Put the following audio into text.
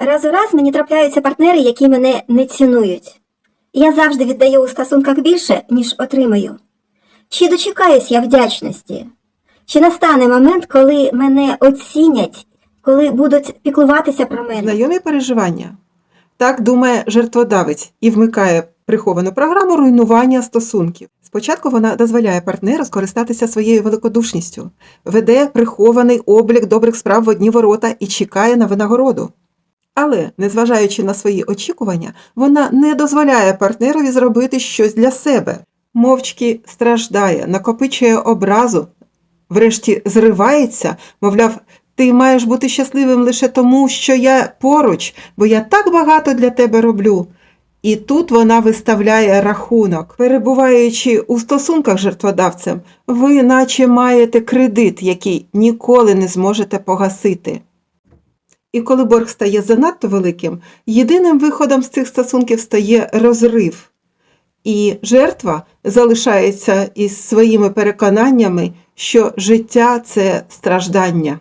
Раз у раз мені трапляються партнери, які мене не цінують. Я завжди віддаю у стосунках більше, ніж отримаю. Чи дочекаюсь я вдячності? Чи настане момент, коли мене оцінять, коли будуть піклуватися про мене? Знайомі переживання. Так думає жертводавець і вмикає приховану програму руйнування стосунків. Спочатку вона дозволяє партнеру скористатися своєю великодушністю, веде прихований облік добрих справ в одні ворота і чекає на винагороду. Але, незважаючи на свої очікування, вона не дозволяє партнерові зробити щось для себе, мовчки страждає, накопичує образу, врешті зривається, мовляв, ти маєш бути щасливим лише тому, що я поруч, бо я так багато для тебе роблю. І тут вона виставляє рахунок. Перебуваючи у стосунках з жертводавцем, ви наче маєте кредит, який ніколи не зможете погасити. І коли борг стає занадто великим, єдиним виходом з цих стосунків стає розрив. І жертва залишається із своїми переконаннями, що життя це страждання.